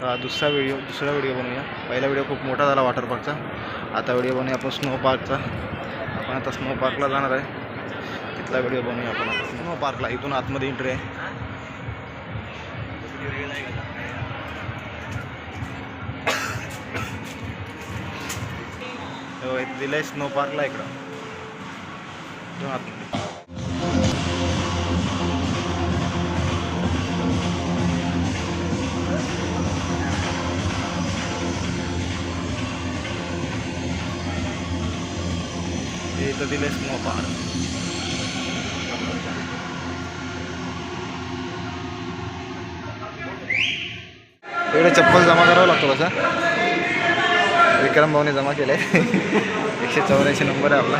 दुसरा व्हिडिओ दुसरा व्हिडिओ बनवूया. पहिला व्हिडिओ खूप मोठा झाला वॉटर पार्कचा आता व्हिडिओ बनवूया आपण स्नो पार्कचा आपण आता स्नो पार्कला जाणार आहे. तिथला व्हिडिओ बनवूया आपण आता. स्नो पार्कला इथून आतमध्ये एंट्री आहे. दिलं आहे स्नो पार्कला इकडं. हे इथं दिले इकडे चप्पल जमा करावं लागतो कसं विक्रम भाऊने जमा केलं आहे एकशे चौऱ्याऐंशी नंबर आहे आपला.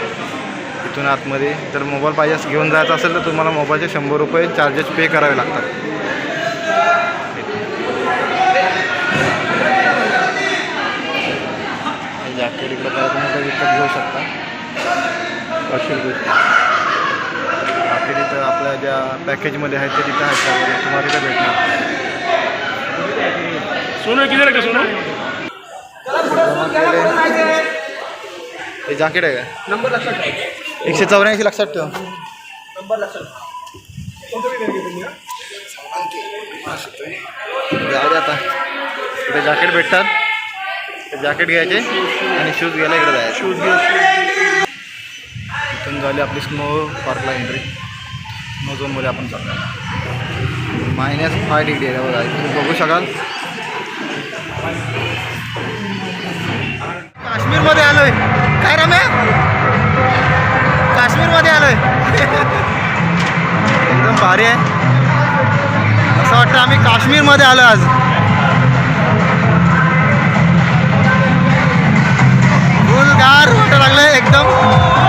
इथून आतमध्ये. जर मोबाईल पाहिजे घेऊन जायचं असेल तर तुम्हाला मोबाईलचे शंभर रुपये चार्जेस पे करावे लागतात हे जॅकेट इकडं पाहिजे तुम्ही तर विकत घेऊ शकता पाचशे रुपये बाकी तिथं आपल्या ज्या पॅकेजमध्ये आहेत ते तिथं आहेत. सर्व. तुम्हाला तिथं भेटणार. सोनं किती का सोनं? हे जॅकेट आहे का? नंबर लक्षात ठेव. एकशे चौऱ्याऐंशी लक्षात ठेव. नंबर लक्षात जाऊ दे आता. इथे जॅकेट भेटतात. जॅकेट घ्यायचे आणि शूज घ्यायला इकडे जायचे. शूज घ्या इथून झाली आपली स्नो पार्कला एंट्री स्नो झोनमध्ये आपण चाललो मायनस फाय डिग्री आहे बघा तुम्ही बघू शकाल. काश्मीरमध्ये आलोय. काय रम्या काश्मीरमध्ये आलोय. एकदम भारी आहे. असं वाटतं आम्ही काश्मीरमध्ये आलो आज. फुल गार वाटायला लागलं एकदम.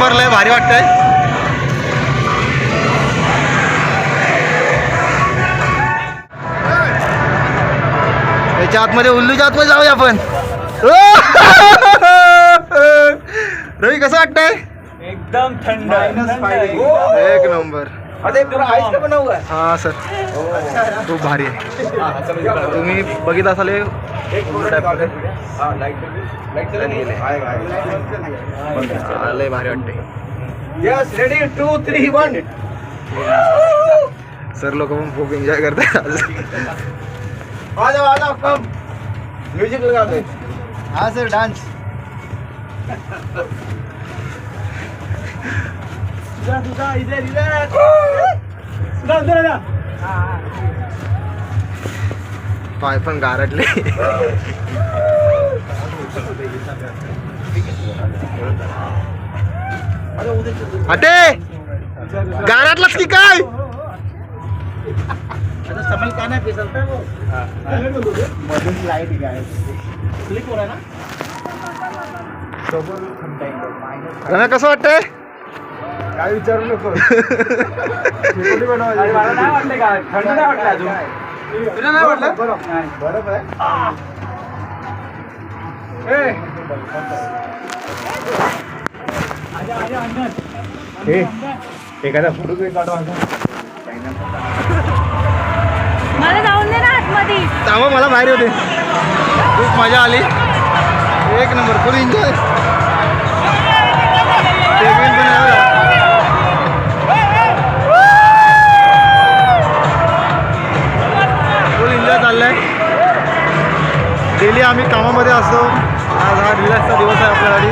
नंबर लय भारी वाटतंय. त्याच्या आतमध्ये उल्लूच्या आतमध्ये जाऊया आपण. रवी कसं वाटतंय? एकदम थंड. एक नंबर. अरे पूरा आइस का बना हुआ है। हा सर खूप भारी आहे तुम्ही बघित असाल हे? लाइट लाइट चला. नहीं लय भारी वाटते yes ready two three one sir लोक पण खूप एन्जॉय करतात. आज आ जाओ आ जाओ कम म्यूज़िक लगा दो. हा सर डान्स इधर इधर उधर पाय पण गारटले अटे गारटलाच की काय? अच्छा समझ का ना फिसलता है. मधून लाइट काय क्लिक ना कसं वाटतंय? काय विचारू नको. अरे मला नाही वाटलं का? थंड नाही वाटलं अजून? तुला नाही वाटलं? ए! एखादा फोटो तरी काढवा मला जाऊन दे ना आतमध्ये. थांबा मला बाहेर होते खूप मजा आली. एक नंबर फुल एन्जॉय आम्ही कामामध्ये असतो. आज हा रिलॅक्सचा दिवस आहे आपल्यासाठी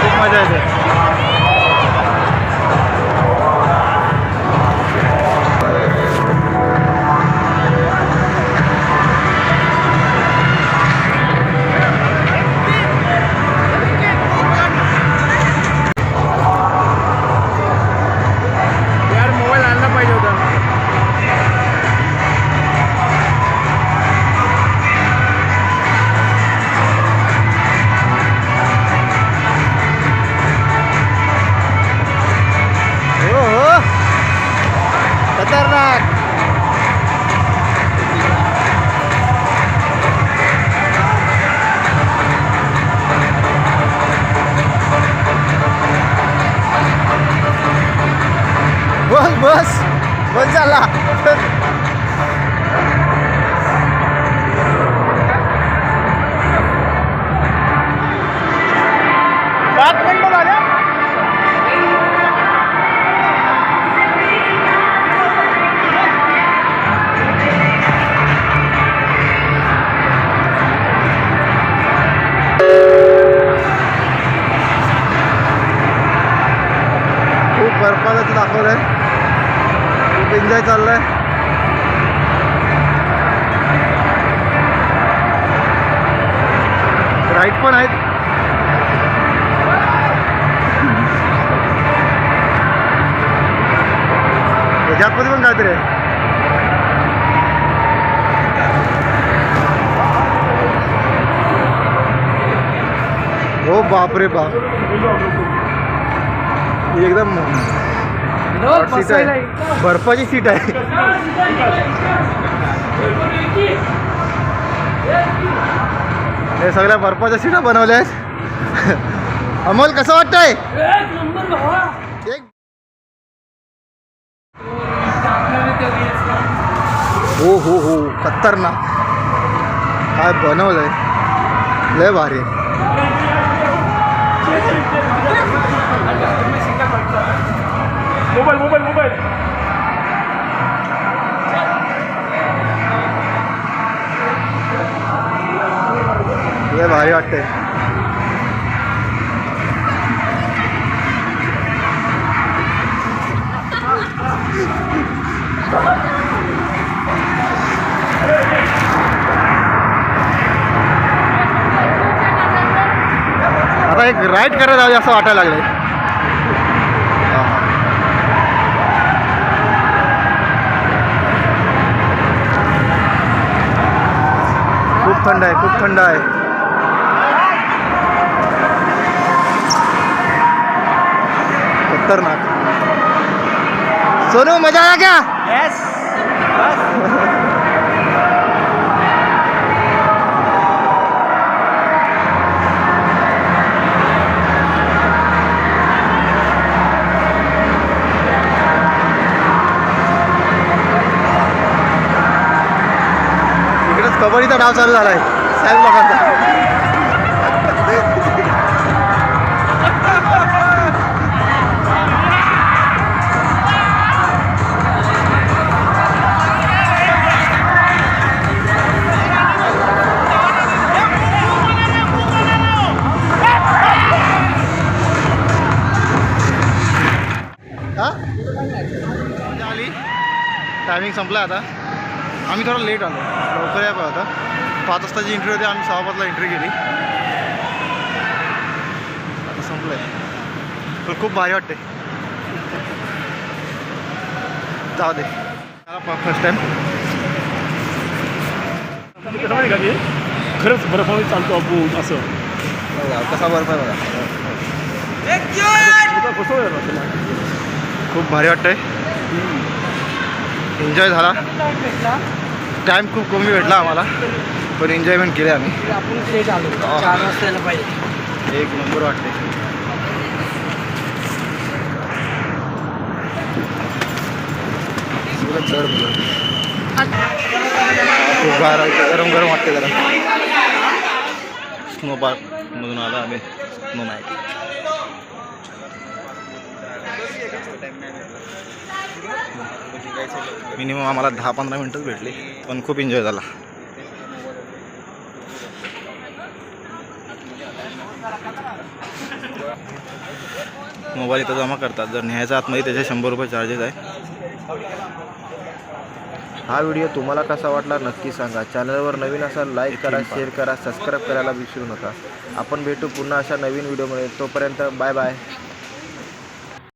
खूप मजा येते. Bos, bos. Bos salah. Enjoy चाललं आहे राईट पण आहेत. याच्यातमध्ये पण काहीतरी आहे. हो बापरे बाप. एकदम हॉट सीट आहे. बर्फाची सीट आहे. हे सगळ्या बर्फाच्या सीटा बनवल्या आहेत. अमोल कसं वाटतंय? एक हो हो हो खतरनाक. काय बनवलंय? लय भारी. आहे. मोबाईल मोबाईल मोबाईल लय भारी वाटतंय आता एक राईड करायला जावे असं वाटायला लागलंय थंड आहे खूप थंड आहे. खतरनाक. सोनू मजा आया क्या येस इकडेच कबड्डीचा डाव चालू झालाय साहेब लोकांचा हा मजा आली टायमिंग संपला आता आम्ही थोडा लेट आलो. लवकर या होता पाच वाजताची एंट्री होती आम्ही सहा पाचला एंट्री केली. आता संपलंय. पण खूप भारी वाटते जाऊ दे. फर्स्ट माहिती का की खरंच बर्फामध्ये चालतो आपण असं. कसा बर्फ आहे बघा. आहे? खूप भारी वाटतंय. एन्जॉय झाला. टाईम खूप कमी भेटला आम्हाला पण एन्जॉयमेंट केले आम्ही. एक नंबर वाटते. खूप गरम गरम वाटते जरा. स्नो पार्क मधून आला आम्ही. स्नो नाईट मिनिमम आम्हाला दहा पंधरा मिनटंच भेटली पण खूप एन्जॉय झाला. मोबाईल इथं जमा करतात. जर न्यायचा आतमध्ये त्याचे शंभर रुपये चार्जेस आहे. हा व्हिडिओ तुम्हाला कसा वाटला नक्की सांगा. चॅनलवर नवीन असाल लाईक करा शेअर करा सबस्क्राईब करायला विसरू नका. आपण भेटू पुन्हा अशा नवीन व्हिडिओमध्ये तोपर्यंत बाय बाय